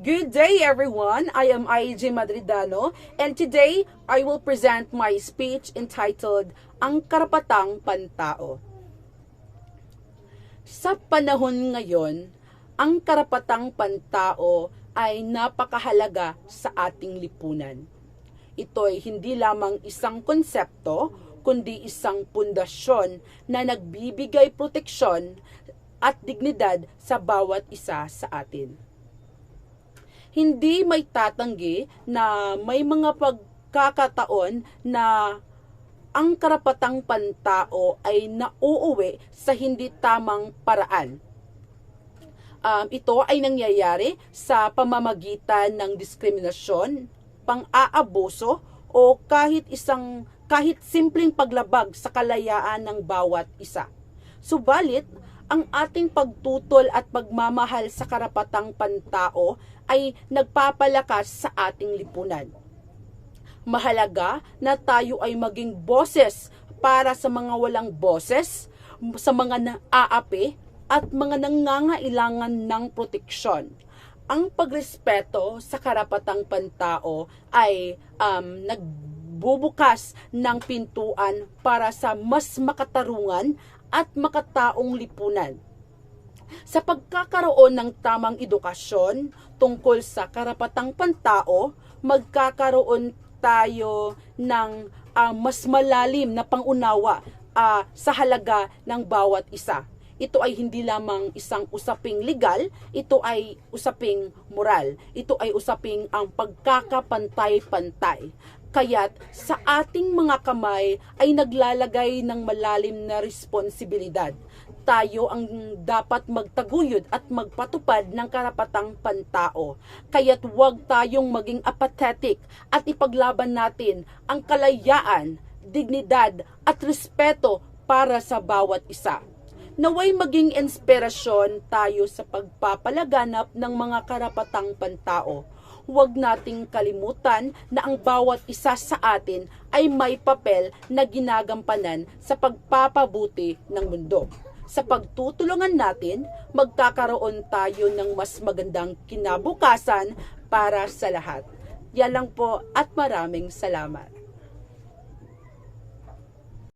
Good day, everyone. I am IJ Madridano, and today I will present my speech entitled Ang Karapatang Pantao. Sa panahon ngayon, ang karapatang pantao ay napakahalaga sa ating lipunan. Ito ay hindi lamang isang konsepto, kundi isang pundasyon na nagbibigay proteksyon at dignidad sa bawat isa sa atin hindi may tatanggi na may mga pagkakataon na ang karapatang pantao ay nauuwi sa hindi tamang paraan. Um, ito ay nangyayari sa pamamagitan ng diskriminasyon, pang-aabuso o kahit isang kahit simpleng paglabag sa kalayaan ng bawat isa. Subalit, ang ating pagtutol at pagmamahal sa karapatang pantao ay nagpapalakas sa ating lipunan. Mahalaga na tayo ay maging boses para sa mga walang boses, sa mga naaapi at mga nangangailangan ng proteksyon. Ang pagrespeto sa karapatang pantao ay um, nagbubukas ng pintuan para sa mas makatarungan at makataong lipunan. Sa pagkakaroon ng tamang edukasyon tungkol sa karapatang pantao, magkakaroon tayo ng ah, mas malalim na pangunawa ah, sa halaga ng bawat isa. Ito ay hindi lamang isang usaping legal, ito ay usaping moral. Ito ay usaping ang pagkakapantay-pantay. Kaya't sa ating mga kamay ay naglalagay ng malalim na responsibilidad. Tayo ang dapat magtaguyod at magpatupad ng karapatang pantao. Kaya't huwag tayong maging apathetic at ipaglaban natin ang kalayaan, dignidad at respeto para sa bawat isa naway maging inspirasyon tayo sa pagpapalaganap ng mga karapatang pantao. Huwag nating kalimutan na ang bawat isa sa atin ay may papel na ginagampanan sa pagpapabuti ng mundo. Sa pagtutulungan natin, magkakaroon tayo ng mas magandang kinabukasan para sa lahat. Yan lang po at maraming salamat.